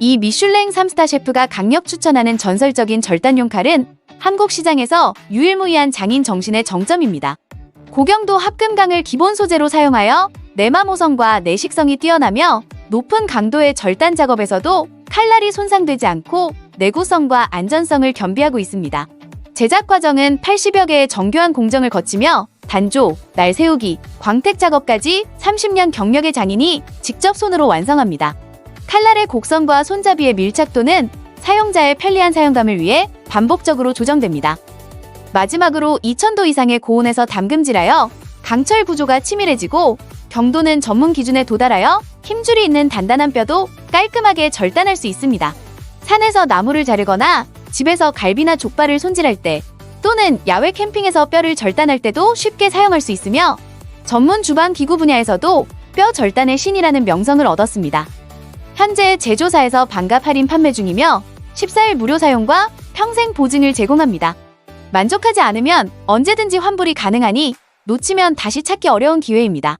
이 미슐랭 3스타 셰프가 강력 추천하는 전설적인 절단용 칼은 한국 시장에서 유일무이한 장인 정신의 정점입니다. 고경도 합금강을 기본 소재로 사용하여 내마 모성과 내식성이 뛰어나며 높은 강도의 절단 작업에서도 칼날이 손상되지 않고 내구성과 안전성을 겸비하고 있습니다. 제작 과정은 80여 개의 정교한 공정을 거치며 단조, 날 세우기, 광택 작업까지 30년 경력의 장인이 직접 손으로 완성합니다. 칼날의 곡선과 손잡이의 밀착도는 사용자의 편리한 사용감을 위해 반복적으로 조정됩니다. 마지막으로 2000도 이상의 고온에서 담금질하여 강철 구조가 치밀해지고 경도는 전문 기준에 도달하여 힘줄이 있는 단단한 뼈도 깔끔하게 절단할 수 있습니다. 산에서 나무를 자르거나 집에서 갈비나 족발을 손질할 때 또는 야외 캠핑에서 뼈를 절단할 때도 쉽게 사용할 수 있으며 전문 주방 기구 분야에서도 뼈 절단의 신이라는 명성을 얻었습니다. 현재 제조사에서 반값 할인 판매 중이며 14일 무료 사용과 평생 보증을 제공합니다. 만족하지 않으면 언제든지 환불이 가능하니 놓치면 다시 찾기 어려운 기회입니다.